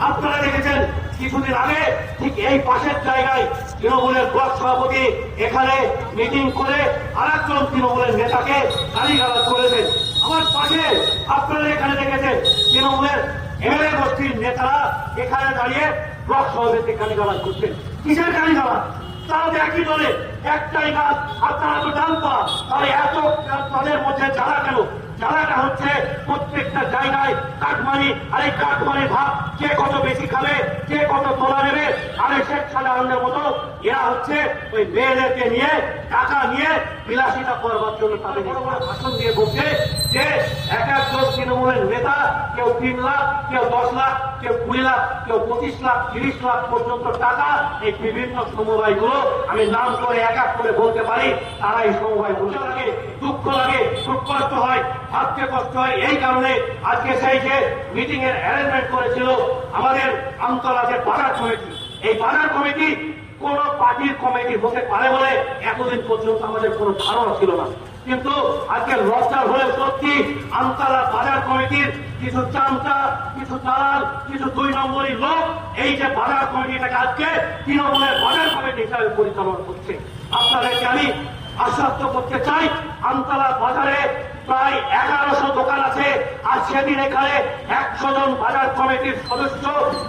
আপনারা দেখেছেন কিছুদিন আগে ঠিক এই পাশের জায়গায় তৃণমূলের ব্লক সভাপতি এখানে মিটিং করে আরেকজন তৃণমূলের নেতাকে গালিগালাজ করেছেন। আমার পাশে আপনারা এখানে দেখেছেন তৃণমূলের এমএলএ গোষ্ঠীর নেতারা এখানে দাঁড়িয়ে ব্লক সভাপতি গালিগালাজ করছেন। কিসের গালিগালাজ? তারা তো একই দলে, একটাই গাছ। আর তারা তো জানতো না তাহলে এত তাদের মধ্যে যারা কেন যারাটা হচ্ছে প্রত্যেকটা জায়গায় কাঠমানি, আর এই কাঠমারি ভাব কে কত বেশি খাবে, কে কত তোলা নেবে এই শেখ সাজাহানের মতো এরা হচ্ছে ওই মেয়েদেরকে নিয়ে, টাকা নিয়ে বিলাসিতা করবার জন্য তাদের ভাষণ দিয়ে বলছে যে এক একজন তৃণমূলের নেতা, কেউ তিন লাখ, কেউ দশ লাখ, কেউ কুড়ি লাখ, কেউ পঁচিশ লাখ, তিরিশ লাখ পর্যন্ত টাকা এই বিভিন্ন সমবায়গুলো আমি নাম করে এক এক করে বলতে পারি, তারা এই সমবায় বলতে লাগে দুঃখ লাগে খুব কষ্ট হয়, ভাবতে কষ্ট হয়, এই কারণে আজকে সেই যে মিটিং এর অ্যারেঞ্জমেন্ট করেছিল, আমাদের আমতলা যে বাজার কমিটি এই বাজার কমিটি কোন পার্টির কমিটি হতে পারে বলে এতদিন পর্যন্ত আমাদের কোনো ধারণা ছিল না। কিন্তু আজকে লজ্জার হলে সত্যি আমতলা বাজার কমিটির কিছু চামচা, কিছু দালাল, কিছু দুই নম্বরই লোক এই যে বাজার কমিটিটাকে আজকে তৃণমূলের বাজার কমিটি হিসাবে পরিচালনা করছে। আপনাদেরকে আমি আশ্বস্ত করতে চাই। আমতলা বাজারে প্রায় এগারোশো দোকান আছে। আর সেদিন এখানে একশো জন বাজার কমিটির সদস্য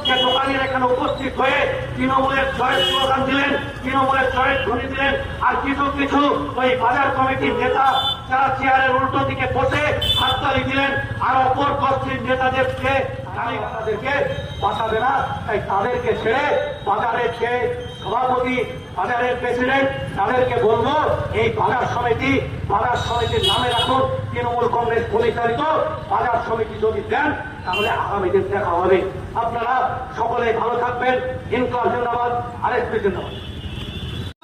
যে দোকানের এখানে উপস্থিত হয়ে তৃণমূলের জয়ের স্লোগান দিলেন, তৃণমূলের জয়ের ধ্বনি দিলেন। আর কিছু কিছু ওই বাজার কমিটির নেতা যারা চেয়ারের উল্টো দিকে বসে হাততালি দিলেন, আর অপর গোষ্ঠীর নেতাদেরকে তাদেরকে বাঁচাবে না, তাই তাদেরকে ছেড়ে বাজারের যে সভাপতি, বাজারের প্রেসিডেন্ট তাদেরকে বলব, এই বাজার সমিতি, বাজার সমিতির নামে রাখুন। তৃণমূল কংগ্রেস পরিচালিত বাজার সমিতি যদি দেন, তাহলে আগামী দিন দেখা হবে। আপনারা সকলে ভালো থাকবেন। ইনকাম জিন্দাবাদ। আরেকটি জিন্দাবাদ।